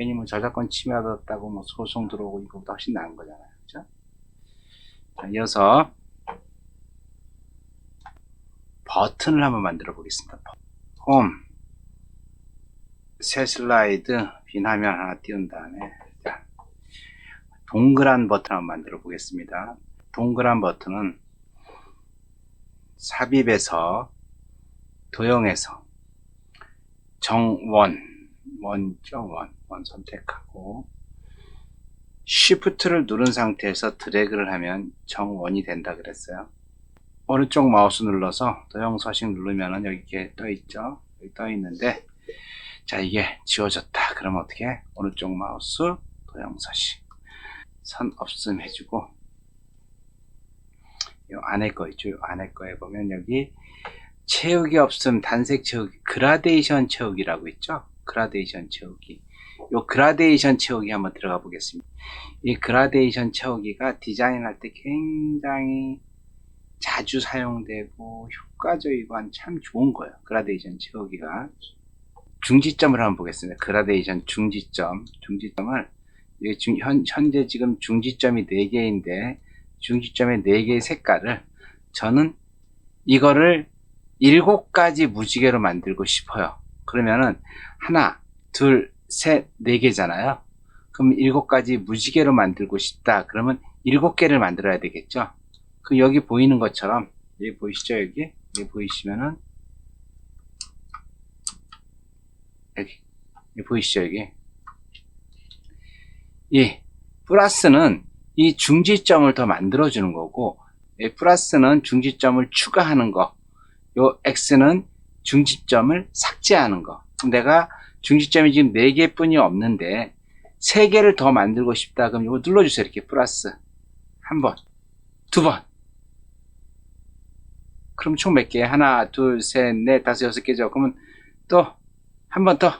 괜히 뭐 저작권 침해받았다고 뭐 소송 들어오고 이거보다 훨씬 나은 거잖아요. 그죠? 자, 이어서 버튼을 한번 만들어 보겠습니다. 홈, 새 슬라이드, 빈 화면 하나 띄운 다음에 자, 동그란 버튼 한번 만들어 보겠습니다. 동그란 버튼은 삽입에서 도형에서 정원 원죠 원, 원 선택하고 Shift를 누른 상태에서 드래그를 하면 정원이 된다 그랬어요. 오른쪽 마우스 눌러서 도형 서식 누르면은 여기 떠 있죠. 여기 떠 있는데 자 이게 지워졌다. 그러면 어떻게? 오른쪽 마우스 도형 서식 선 없음 해주고 이 안에 거 있죠. 요 안에 거에 보면 여기 채우기 없음 단색 채우기 그라데이션 채우기라고 있죠. 그라데이션 채우기. 요 그라데이션 채우기 한번 들어가 보겠습니다. 이 그라데이션 채우기가 디자인할 때 굉장히 자주 사용되고 효과적이고 한 참 좋은 거예요. 그라데이션 채우기가. 중지점을 한번 보겠습니다. 그라데이션 중지점. 중지점을 중- 현, 현재 지금 중지점이 4개인데 중지점의 4개의 색깔을 저는 이거를 7가지 무지개로 만들고 싶어요. 그러면은 하나, 둘, 셋, 네 개잖아요. 그럼 7가지 무지개로 만들고 싶다. 그러면 7개를 만들어야 되겠죠. 그럼 여기 보이는 것처럼 여기 보이시죠? 여기 여기 보이시면은 여기 여기 보이시죠? 여기 이 플러스는 이 중지점을 더 만들어 주는 거고 이 플러스는 중지점을 추가하는 거, 요 X는 중지점을 삭제하는 거. 내가 중지점이 지금 4개뿐이 없는데 3개를 더 만들고 싶다. 그럼 이거 눌러주세요. 이렇게 플러스 한 번, 두 번. 그럼 총 몇 개? 하나, 둘, 셋, 넷, 다섯, 여섯 개죠. 그러면 또 한 번 더.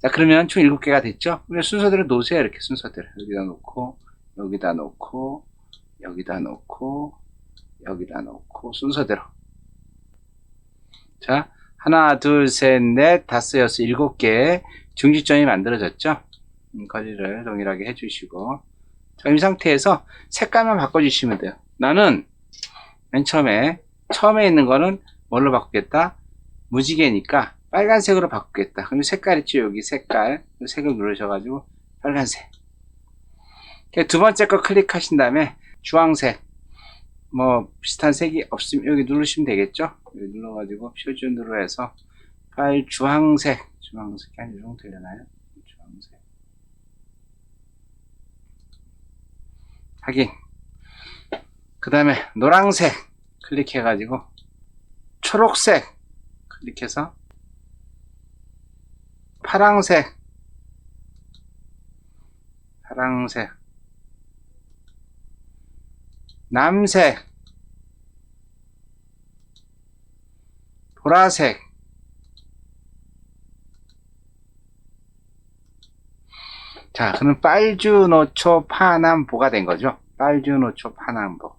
자, 그러면 총 일곱 개가 됐죠? 그냥 순서대로 놓으세요. 이렇게 순서대로. 여기다 놓고, 여기다 놓고, 여기다 놓고, 여기다 놓고, 순서대로. 자, 하나, 둘, 셋, 넷, 다섯, 여섯, 일곱 개 중지점이 만들어졌죠? 음, 거리를 동일하게 해주시고. 자, 이 상태에서 색깔만 바꿔주시면 돼요. 나는 맨 처음에, 처음에 있는 거는 뭘로 바꾸겠다? 무지개니까 빨간색으로 바꾸겠다. 그럼 색깔 있죠? 여기 색깔. 이 색을 누르셔가지고 빨간색. 이렇게 두 번째 거 클릭하신 다음에 주황색. 뭐 비슷한 색이 없으면 여기 누르시면 되겠죠? 눌러가지고 표준으로 해서 파일 주황색. 주황색이 한이 정도 되려나요? 주황색. 확인. 그 다음에 노란색 클릭해가지고 초록색 클릭해서 파랑색 파랑색 남색 보라색 자 그럼 빨주노초 파남보가 된 거죠 빨주노초 파남보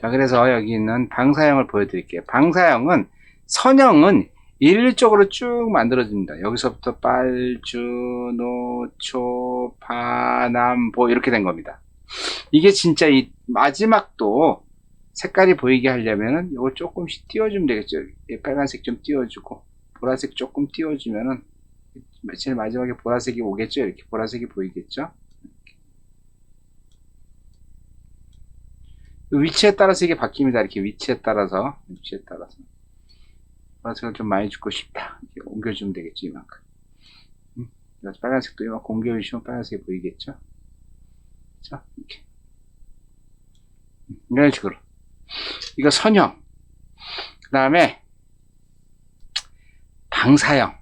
자 그래서 여기 있는 방사형을 보여드릴게요 방사형은 선형은 일률적으로 쭉 만들어집니다. 여기서부터 빨주, 노초, 파남보 이렇게 된 겁니다. 이게 진짜 이 마지막도 색깔이 보이게 하려면은 이거 조금씩 띄워주면 되겠죠. 이 빨간색 좀 띄워주고 보라색 조금 띄워주면은 제일 마지막에 보라색이 오겠죠. 이렇게 보라색이 보이겠죠. 위치에 따라서 이게 바뀝니다. 이렇게 위치에 따라서 위치에 따라서. 보라색을 좀 많이 주고 싶다. 이렇게 옮겨주면 되겠지, 이만큼. 음? 빨간색도 이만큼 옮겨주시면 빨간색이 보이겠죠? 자, 이렇게. 음, 이런 식으로. 이거 선형. 그 다음에, 방사형.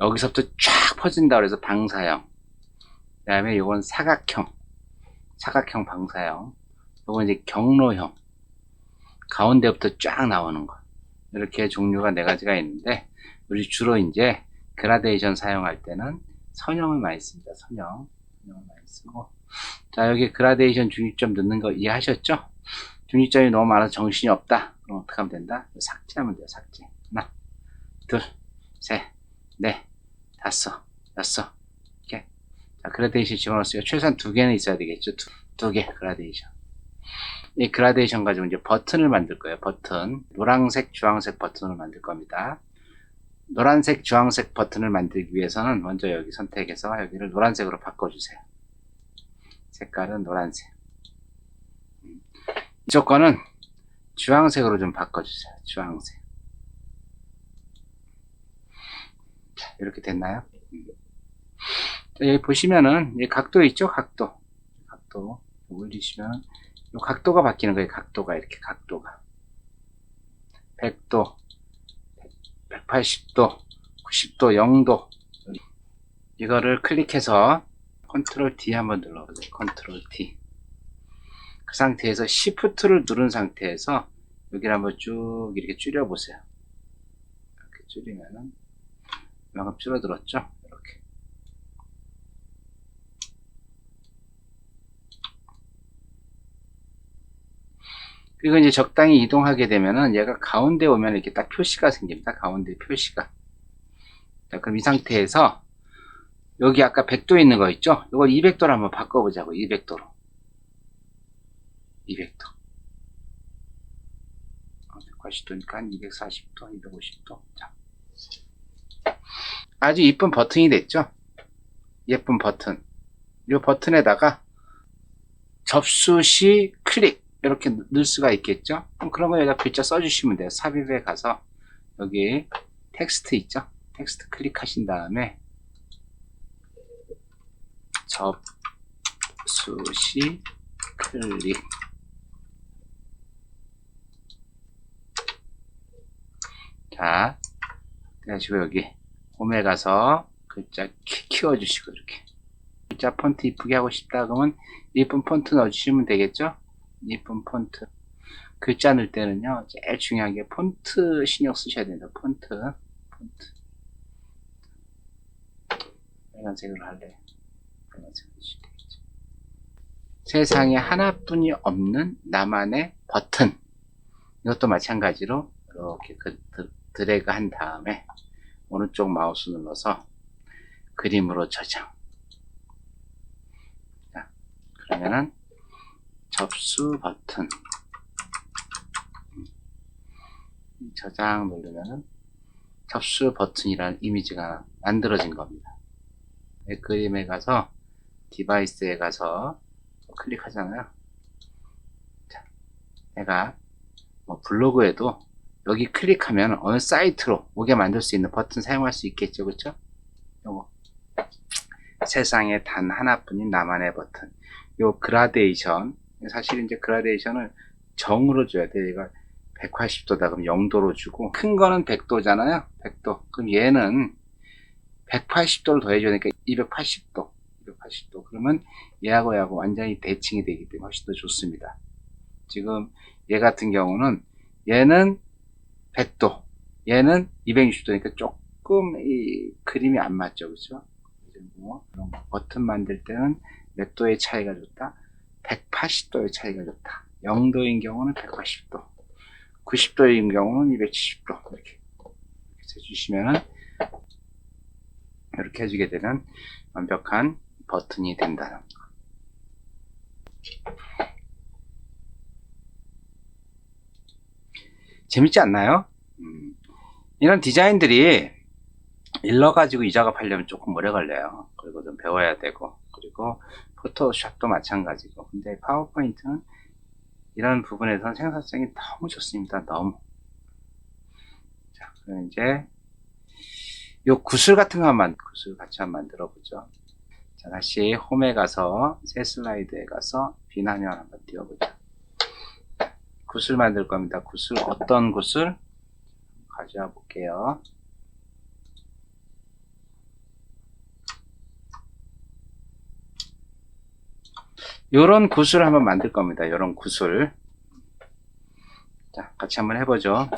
여기서부터 쫙 퍼진다 그래서 방사형. 그 다음에 이건 사각형. 사각형 방사형. 이건 이제 경로형. 가운데부터 쫙 나오는 거. 이렇게 종류가 네 가지가 있는데 우리 주로 이제 그라데이션 사용할 때는 선형을 많이 씁니다. 선형. 선형을 많이 쓰고 자 여기 그라데이션 중립점 넣는 거 이해하셨죠? 중립점이 너무 많아서 정신이 없다. 그럼 어떻게 하면 된다? 삭제하면 돼요. 삭제. 하나, 둘, 셋, 넷, 다섯, 여섯. 이렇게 자, 그라데이션 집어넣었어요. 최소한 두 개는 있어야 되겠죠. 두, 두 개, 그라데이션. 이 그라데이션 가지고 이제 버튼을 만들 거예요. 버튼. 노란색, 주황색 버튼을 만들 겁니다. 노란색, 주황색 버튼을 만들기 위해서는 먼저 여기 선택해서 여기를 노란색으로 바꿔주세요. 색깔은 노란색. 음. 이쪽 거는 주황색으로 좀 바꿔주세요. 주황색. 자, 이렇게 됐나요? 음. 자, 여기 보시면은 이 각도 있죠? 각도. 각도 올리시면 이 각도가 바뀌는 거예요. 각도가 이렇게 각도가 100도, 180도, 90도, 0도 이거를 클릭해서 컨트롤 D 한번 눌러보세요. 컨트롤 D 그 상태에서 Shift를 누른 상태에서 여기를 한번 쭉 이렇게 줄여 보세요. 이렇게 줄이면은 이만큼 줄어들었죠? 이렇게 그리고 이제 적당히 이동하게 되면은 얘가 가운데 오면 이렇게 딱 표시가 생깁니다. 가운데 표시가. 자, 그럼 이 상태에서 여기 아까 100도 있는 거 있죠? 이걸 200도로 한번 바꿔보자고. 200도로. 200도. 180도니까 한 240도, 250도. 자. 아주 이쁜 버튼이 됐죠? 예쁜 버튼. 이 버튼에다가 접수 시 클릭 이렇게 넣을 수가 있겠죠? 그럼 그런 거 여기다 글자 써주시면 돼요. 삽입에 가서 여기 텍스트 있죠? 텍스트 클릭하신 다음에 접수 시 클릭 자 그래가지고 여기 홈에 가서 글자 키, 키워주시고 이렇게 글자 폰트 이쁘게 하고 싶다 그러면 예쁜 폰트 넣어주시면 되겠죠? 예쁜 폰트. 글자 넣을 때는요, 제일 중요한 게 폰트 신경 쓰셔야 됩니다. 폰트. 폰트. 빨간색으로 할래. 빨간색으로 되겠죠. 세상에 하나뿐이 없는 나만의 버튼. 이것도 마찬가지로 이렇게 그, 드, 드래그 한 다음에 오른쪽 마우스 눌러서 그림으로 저장. 자, 그러면은 접수 버튼 저장 누르면은 접수 버튼이라는 이미지가 만들어진 겁니다. 네, 그림에 가서 디바이스에 가서 클릭하잖아요. 자, 내가 뭐 블로그에도 여기 클릭하면 어느 사이트로 오게 만들 수 있는 버튼 사용할 수 있겠죠, 그렇죠? 요거 세상에 단 하나뿐인 나만의 버튼. 요 그라데이션 사실 이제 그라데이션을 정으로 줘야 돼. 얘가 180도다 그럼 0도로 주고 큰 거는 100도잖아요. 100도. 그럼 얘는 180도를 더해줘야 되니까 280도. 280도. 그러면 얘하고 얘하고 완전히 대칭이 되기 때문에 훨씬 더 좋습니다. 지금 얘 같은 경우는 얘는 100도. 얘는 260도니까 조금 이 그림이 안 맞죠. 그렇죠? 뭐 버튼 만들 때는 몇 도의 차이가 좋다? 180도의 차이가 좋다. 0도인 경우는 180도, 90도인 경우는 270도 이렇게 해주시면은 이렇게 해주게 되면 완벽한 버튼이 된다는 거. 재밌지 않나요? 음, 이런 디자인들이 일러 가지고 이 작업하려면 조금 오래 걸려요. 그리고 좀 배워야 되고, 그리고 포토샵도 마찬가지고. 근데 파워포인트는 이런 부분에서는 생산성이 너무 좋습니다. 너무. 자, 그럼 이제 요 구슬 같은 거 한번 구슬 같이 한번 만들어 보죠. 자, 다시 홈에 가서 새 슬라이드에 가서 비난면 한번 띄워보자. 구슬 만들 겁니다. 구슬 어떤 구슬? 가져와 볼게요. 요런 구슬을 한번 만들 겁니다. 요런 구슬. 자, 같이 한번 해보죠.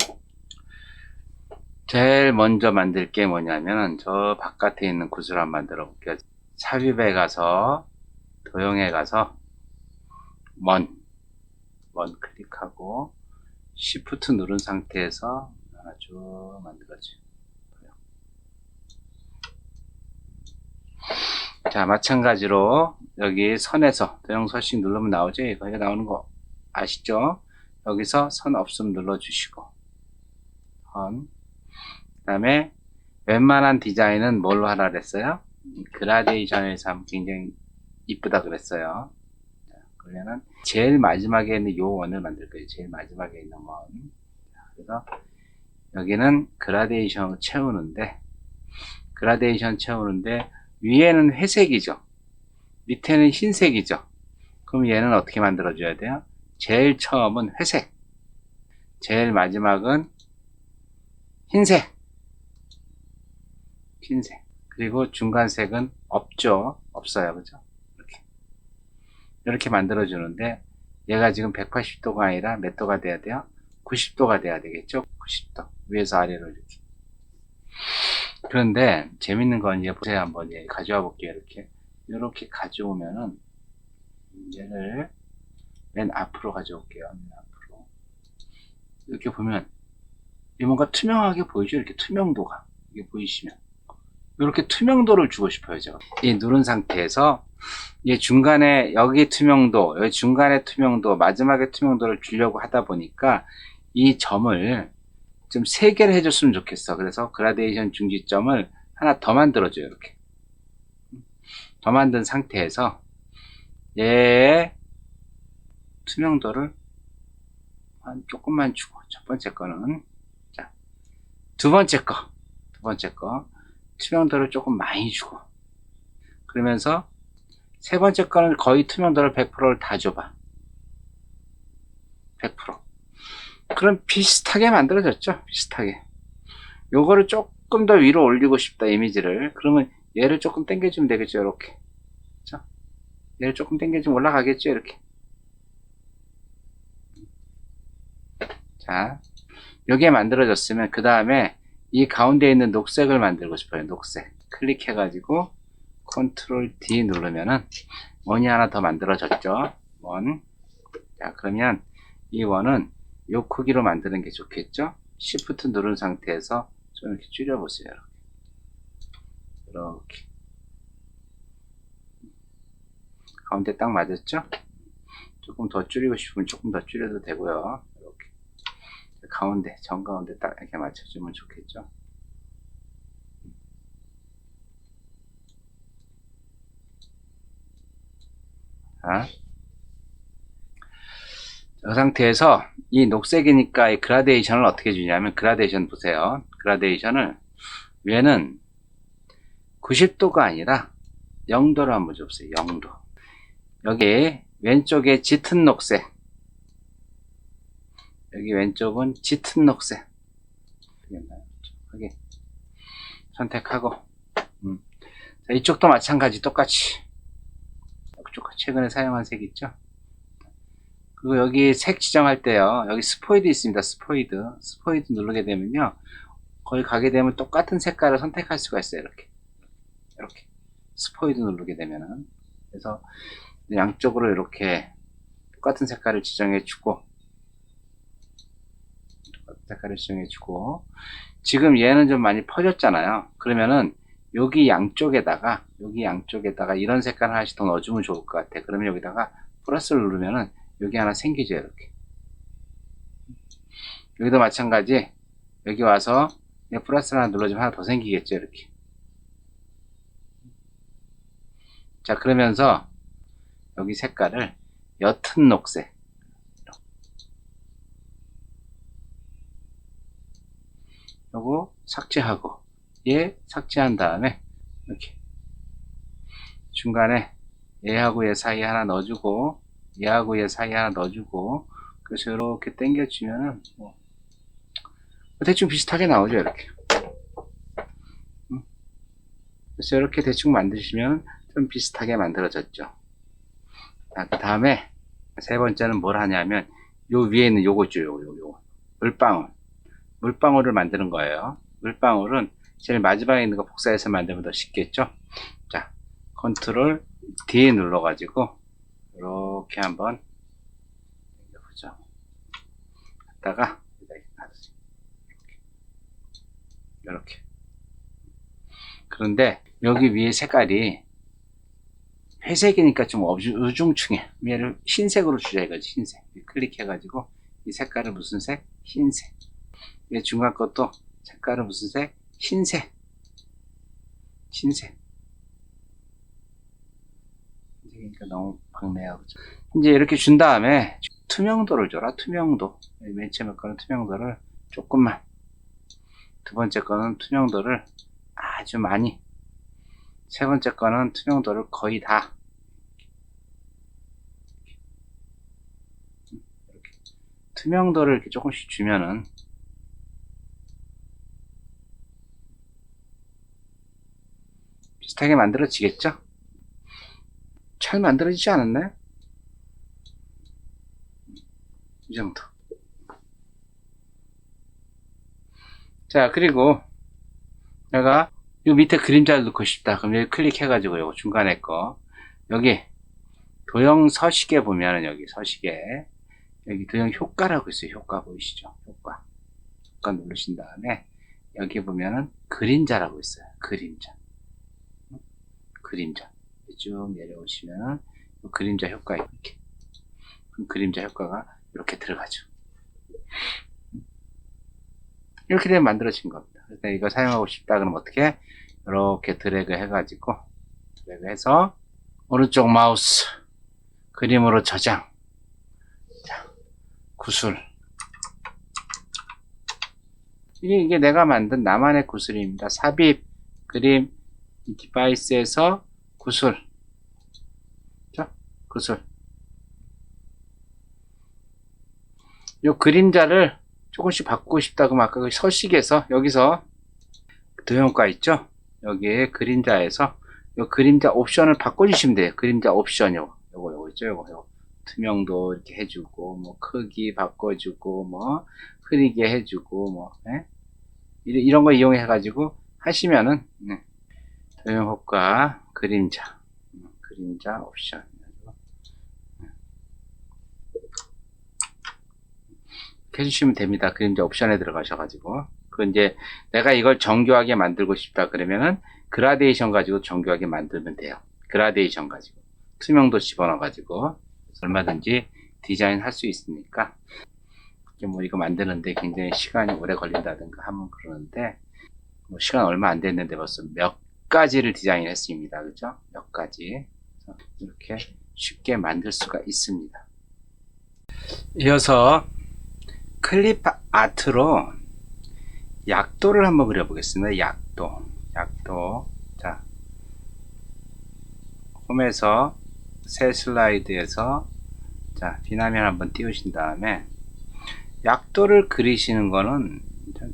제일 먼저 만들 게 뭐냐면, 저 바깥에 있는 구슬 한번 만들어 볼게요. 삽입에 가서, 도형에 가서, 먼, 먼 클릭하고, Shift 누른 상태에서 하나 쭉 만들어줘요. 자, 마찬가지로 여기 선에서 도형 서식 누르면 나오죠? 거기가 나오는 거 아시죠? 여기서 선 없음 눌러주시고 선. 그 다음에 웬만한 디자인은 뭘로 하라 그랬어요? 그라데이션에서 하면 굉장히 이쁘다 그랬어요. 자, 그러면은 제일 마지막에 있는 요 원을 만들 거예요. 제일 마지막에 있는 원. 자, 그래서 여기는 그라데이션을 채우는데 그라데이션 채우는데 위에는 회색이죠. 밑에는 흰색이죠. 그럼 얘는 어떻게 만들어줘야 돼요? 제일 처음은 회색. 제일 마지막은 흰색. 흰색. 그리고 중간색은 없죠. 없어요. 그죠? 이렇게. 만들어주는데 얘가 지금 180도가 아니라 몇 도가 돼야 돼요? 90도가 돼야 되겠죠? 90도. 위에서 아래로 이렇게. 그런데 재밌는 건 이제 보세요 한번 예, 가져와 볼게요 이렇게 이렇게 가져오면은 얘를 맨 앞으로 가져올게요 맨 앞으로 이렇게 보면 이 뭔가 투명하게 보이죠 이렇게 투명도가 이게 보이시면 이렇게 투명도를 주고 싶어요 제가 이 누른 상태에서 이 중간에 여기 투명도 여기 중간에 투명도 마지막에 투명도를 주려고 하다 보니까 이 점을 좀 세 개를 해줬으면 좋겠어. 그래서 그라데이션 중지점을 하나 더 만들어줘요. 이렇게. 더 만든 상태에서 얘의 투명도를 한 조금만 주고 첫 번째 거는 자, 두 번째 거, 두 번째 거 투명도를 조금 많이 주고 그러면서 세 번째 거는 거의 투명도를 100%를 다 줘봐. 100%. 그럼 비슷하게 만들어졌죠. 비슷하게. 요거를 조금 더 위로 올리고 싶다, 이미지를. 그러면 얘를 조금 당겨주면 되겠죠, 이렇게. 자, 얘를 조금 당겨주면 올라가겠죠, 이렇게. 자, 여기에 만들어졌으면, 그 다음에 이 가운데 있는 녹색을 만들고 싶어요, 녹색. 클릭해가지고, 컨트롤 D 누르면은, 원이 하나 더 만들어졌죠. 원. 자, 그러면 이 원은 요 크기로 만드는 게 좋겠죠? Shift 누른 상태에서 좀 이렇게 줄여보세요. 이렇게. 가운데 딱 맞았죠? 조금 더 줄이고 싶으면 조금 더 줄여도 되고요. 가운데, 정 가운데 딱 이렇게 맞춰주면 좋겠죠? 자. 이 상태에서 이 녹색이니까 이 그라데이션을 어떻게 주냐면 그라데이션 보세요. 그라데이션을 위에는 90도가 아니라 0도로 한번 줘보세요. 0도. 여기 왼쪽에 짙은 녹색. 여기 왼쪽은 짙은 녹색. 여기 선택하고 음. 자, 이쪽도 마찬가지 똑같이 이쪽 최근에 사용한 색 있죠? 그리고 여기 색 지정할 때요. 여기 스포이드 있습니다. 스포이드. 스포이드 누르게 되면요. 거기 가게 되면 똑같은 색깔을 선택할 수가 있어요. 이렇게. 이렇게. 스포이드 누르게 되면은. 그래서 양쪽으로 이렇게 똑같은 색깔을 지정해 주고 색깔을 지정해 주고. 지금 얘는 좀 많이 퍼졌잖아요. 그러면은 여기 양쪽에다가 여기 양쪽에다가 이런 색깔 하나씩 더 넣어주면 좋을 것 같아. 그러면 여기다가 플러스를 누르면은 여기 하나 생기죠 이렇게. 여기도 마찬가지. 여기 와서 플러스 하나 눌러주면 하나 더 생기겠죠 이렇게. 자 그러면서 여기 색깔을 옅은 녹색 요거 삭제하고 얘 삭제한 다음에 이렇게 중간에 얘하고 얘 사이에 하나 넣어주고 얘하고 얘 사이 하나 넣어주고 그래서 이렇게 당겨주면은 뭐 대충 비슷하게 나오죠 이렇게. 음. 그래서 이렇게 대충 만드시면 좀 비슷하게 만들어졌죠. 그 다음에 세 번째는 뭘 하냐면 요 위에 있는 요거죠 요거 요거 물방울 물방울을 만드는 거예요 물방울은 제일 마지막에 있는 거 복사해서 만들면 더 쉽겠죠 자 컨트롤 D 눌러 가지고 이렇게 한번 보죠. 갖다가 이렇게. 그런데 여기 위에 색깔이 회색이니까 좀 우중충해. 얘를 흰색으로 주자 이거지, 흰색. 클릭해가지고, 이 색깔은 무슨 색? 흰색. 이 중간 것도 색깔은 무슨 색? 흰색. 흰색. 흰색이니까 너무 박내하고. 좀. 이제 이렇게 준 다음에, 투명도를 줘라, 투명도. 맨 처음에 거는 투명도를 조금만. 두 번째 거는 투명도를 아주 많이. 세 번째 거는 투명도를 거의 다. 이렇게. 투명도를 이렇게 조금씩 주면은 비슷하게 만들어지겠죠? 잘 만들어지지 않았나요? 이 정도. 자, 그리고 내가 이 밑에 그림자를 넣고 싶다. 그럼 여기 클릭해가지고 요 중간에 거 여기 도형 서식에 보면은 여기 서식에 여기 도형 효과라고 있어요. 효과 보이시죠? 효과. 효과 누르신 다음에 여기 보면은 그림자라고 있어요. 그림자. 응? 그림자. 쭉 내려오시면은 요 그림자 효과 이렇게. 그럼 그림자 효과가 이렇게 들어가죠. 이렇게 되면 만들어진 겁니다. 그래서 이거 사용하고 싶다 그러면 어떻게? 이렇게 드래그 해가지고 드래그 해서 오른쪽 마우스 그림으로 저장 자, 구슬 이게, 이게 내가 만든 나만의 구슬입니다. 삽입 그림 이 디바이스에서 구슬. 자, 구슬. 요 그림자를 조금씩 바꾸고 싶다 그러면 아까 그 서식에서 여기서 도형가 있죠? 여기에 그림자에서 요 그림자 옵션을 바꿔주시면 돼요. 그림자 옵션 요거 요거 요거 있죠? 요거 요거. 투명도 이렇게 해주고 뭐 크기 바꿔주고 뭐 흐리게 해주고 뭐 예? 이런 거 이용해 가지고 하시면은 네. 도형 효과 그림자 음, 그림자 옵션 해주시면 됩니다. 그림자 옵션에 들어가셔가지고. 그 이제 내가 이걸 정교하게 만들고 싶다 그러면은 그라데이션 가지고 정교하게 만들면 돼요. 그라데이션 가지고. 투명도 집어넣어 가지고. 얼마든지 디자인 할 수 있으니까. 뭐 이거 만드는데 굉장히 시간이 오래 걸린다든가 하면 그러는데, 뭐 시간 얼마 안 됐는데 벌써 몇 가지를 디자인 했습니다. 그죠? 몇 가지. 이렇게 쉽게 만들 수가 있습니다. 이어서 클립 아트로 약도를 한번 그려보겠습니다. 약도. 약도. 자. 홈에서 새 슬라이드에서 자, 비나면 한번 띄우신 다음에 약도를 그리시는 거는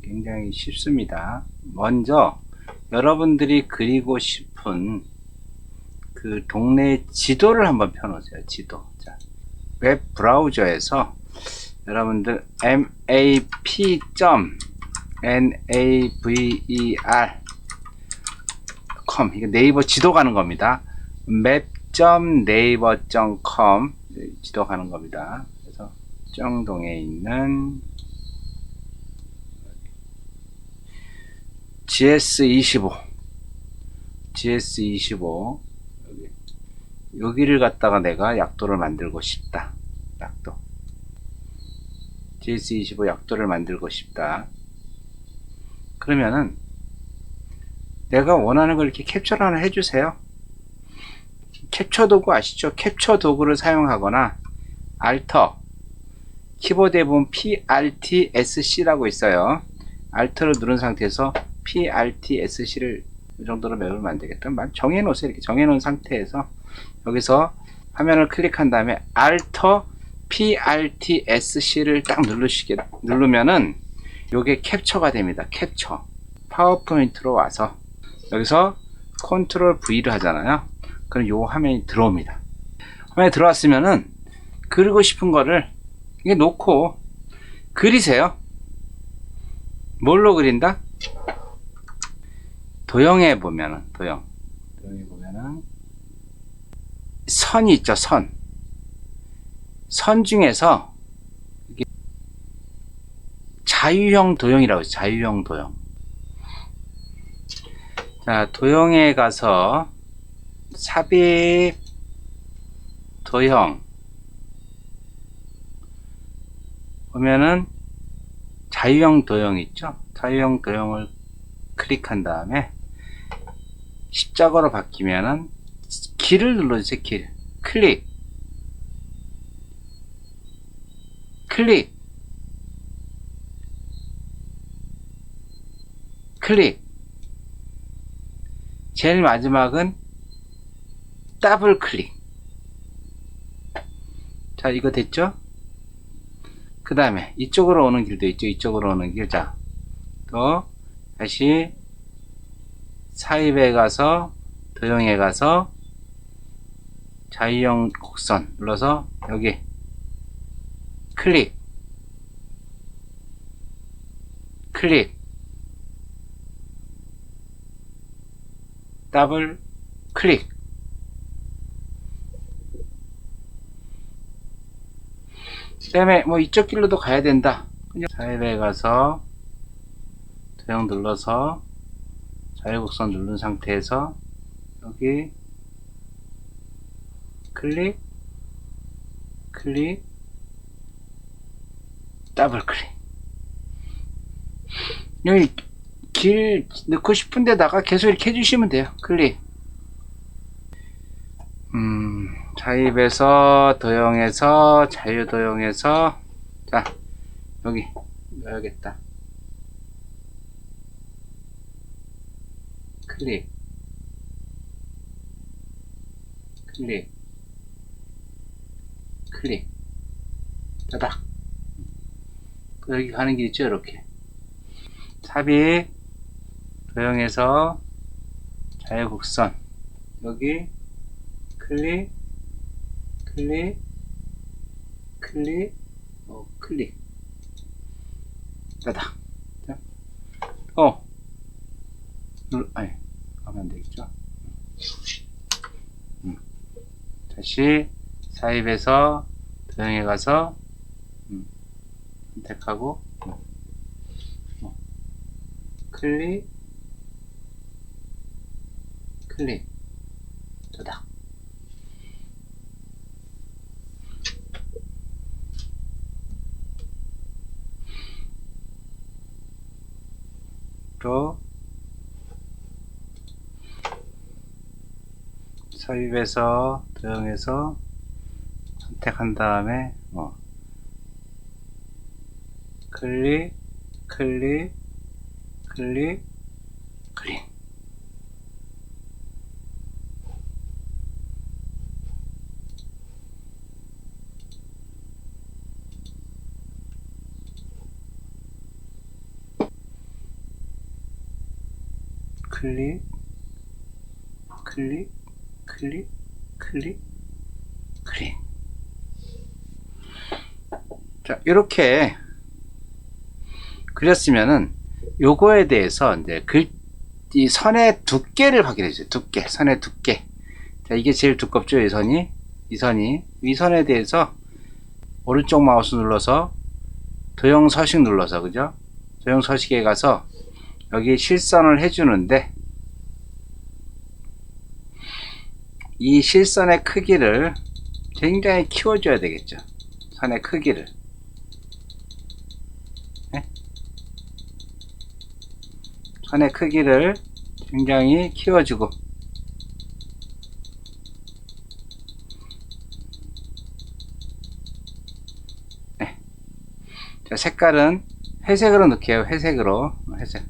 굉장히 쉽습니다. 먼저 여러분들이 그리고 싶은 그 동네 지도를 한번 펴놓으세요. 지도. 자, 웹 브라우저에서 여러분들 map.naver com 이게 네이버 지도 가는 겁니다. map.naver.com 지도 가는 겁니다. 그래서 정동에 있는 GS25 GS25 여기 여기를 갖다가 내가 약도를 만들고 싶다. 약도 GS25 약도를 만들고 싶다. 그러면은 내가 원하는 걸 이렇게 캡처를 하나 해주세요. 캡처 도구 아시죠? 캡처 도구를 사용하거나 Alt 키보드에 보면 PRTSC라고 있어요. Alt를 누른 상태에서 PRTSC를 이 정도로 외우면 안 되겠다. 정해 놓으세요. 이렇게 정해 놓은 상태에서 여기서 화면을 클릭한 다음에 Alt PRTSC를 딱 누르시게 누르면은 요게 캡처가 됩니다. 캡처. 파워포인트로 와서 여기서 컨트롤 V를 하잖아요. 그럼 요 화면이 들어옵니다. 화면에 들어왔으면은 그리고 싶은 거를 이게 놓고 그리세요. 뭘로 그린다? 도형에 보면은 도형. 도형에 보면은 선이 있죠, 선. 선 중에서 이게 자유형 도형이라고 해요. 자유형 도형. 자, 도형에 가서 삽입 도형 보면은 자유형 도형 있죠? 자유형 도형을 클릭한 다음에 십자가로 바뀌면은 길을 눌러주세요. 길. 클릭. 클릭. 클릭. 제일 마지막은 더블 클릭. 자 이거 됐죠? 그 다음에 이쪽으로 오는 길도 있죠? 이쪽으로 오는 길 자 또 다시 사입에 가서 도형에 가서 자유형 곡선 눌러서 여기 클릭. 클릭. 더블 클릭. 그 다음에 뭐 이쪽 길로도 가야 된다. 사입에 가서 도형 눌러서 자유곡선 누른 상태에서 여기 클릭 클릭 더블 클릭. 여기 길 넣고 싶은 데다가 계속 이렇게 해주시면 돼요. 클릭. 음 자입에서 도형에서 자유도형에서 자 여기 넣어야겠다 클릭. 클릭. 클릭. 따닥 여기 가는 길 있죠 이렇게. 삽입. 도형에서 자유곡선. 여기 클릭. 클릭. 클릭. 어 클릭. 따닥 자, 어. 눌, 아니 하면 안 되겠죠 음. 다시 사입에서 도형에 가서 음. 선택하고 음. 어. 클릭 클릭 따닥 또 서입에서 도형에서 선택한 다음에 어. 클릭 클릭 클릭 클릭 클릭 클릭 클릭 클릭 클릭. 자 이렇게 그렸으면은 요거에 대해서 이제 글, 이 선의 두께를 확인해 주세요. 두께 선의 두께. 자 이게 제일 두껍죠 이 선이? 이 선이. 이 선에 대해서 오른쪽 마우스 눌러서 도형 서식 눌러서 그죠? 도형 서식에 가서 여기 실선을 해주는데 이 실선의 크기를 굉장히 키워줘야 되겠죠. 선의 크기를. 네? 선의 크기를 굉장히 키워주고 네. 자, 색깔은 회색으로 넣게요. 회색으로. 회색.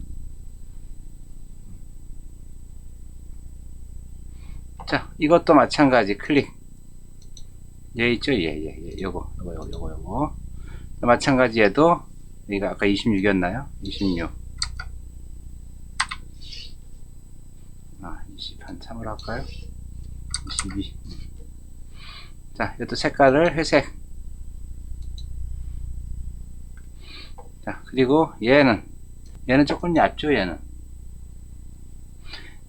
자, 이것도 마찬가지 클릭. 얘 있죠? 얘, 얘, 얘. 요거, 요거, 요거, 요거, 요거. 마찬가지 얘도, 여기가 아까 26이었나요? 26. 아, 20 한참을 할까요? 22. 자, 이것도 색깔을 회색. 자, 그리고 얘는, 얘는 조금 얇죠, 얘는.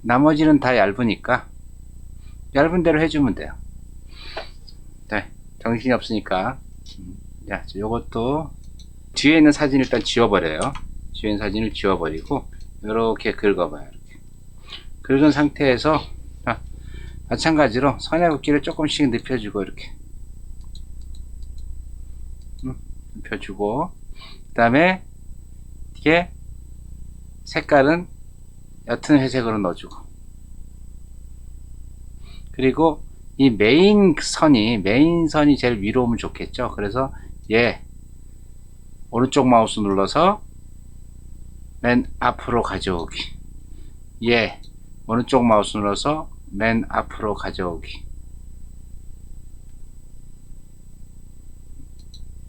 나머지는 다 얇으니까, 얇은 대로 해주면 돼요. 네, 정신이 없으니까. 음, 자, 요것도 뒤에 있는 사진 일단 지워버려요. 뒤에 있는 사진을 지워버리고 이렇게 긁어봐요. 이렇게. 긁은 상태에서 아, 마찬가지로 선의 굵기를 조금씩 눕혀주고 이렇게 음, 펴주고 그 다음에 이게 색깔은 옅은 회색으로 넣어주고 그리고 이 메인 선이 메인 선이 제일 위로 오면 좋겠죠. 그래서 얘 오른쪽 마우스 눌러서 맨 앞으로 가져오기. 얘 오른쪽 마우스 눌러서 맨 앞으로 가져오기